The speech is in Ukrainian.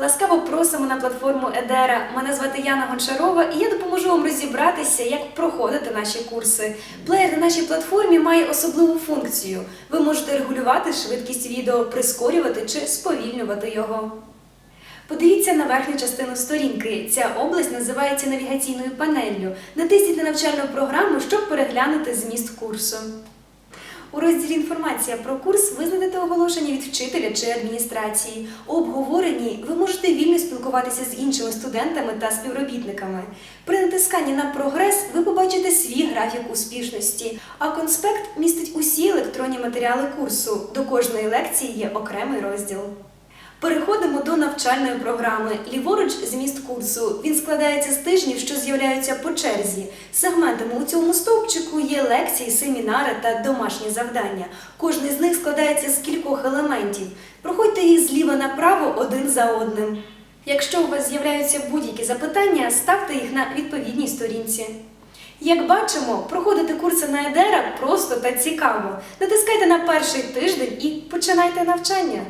Ласкаво просимо на платформу Едера. Мене звати Яна Гончарова, і я допоможу вам розібратися, як проходити наші курси. Плеєр на нашій платформі має особливу функцію. Ви можете регулювати швидкість відео, прискорювати чи сповільнювати його. Подивіться на верхню частину сторінки. Ця область називається навігаційною панеллю. Натисніть на навчальну програму, щоб переглянути зміст курсу. У розділі Інформація про курс ви знайдете оголошення від вчителя чи адміністрації. У обговоренні ви можете вільно спілкуватися з іншими студентами та співробітниками. При натисканні на прогрес ви побачите свій графік успішності, а конспект містить усі електронні матеріали курсу. До кожної лекції є окремий розділ. Переходимо до навчальної програми. Ліворуч зміст курсу. Він складається з тижнів, що з'являються по черзі. Сегментами у цьому стовпчику є лекції, семінари та домашні завдання. Кожний з них складається з кількох елементів. Проходьте їх зліва направо один за одним. Якщо у вас з'являються будь-які запитання, ставте їх на відповідній сторінці. Як бачимо, проходити курси на Едера просто та цікаво. Натискайте на перший тиждень і починайте навчання.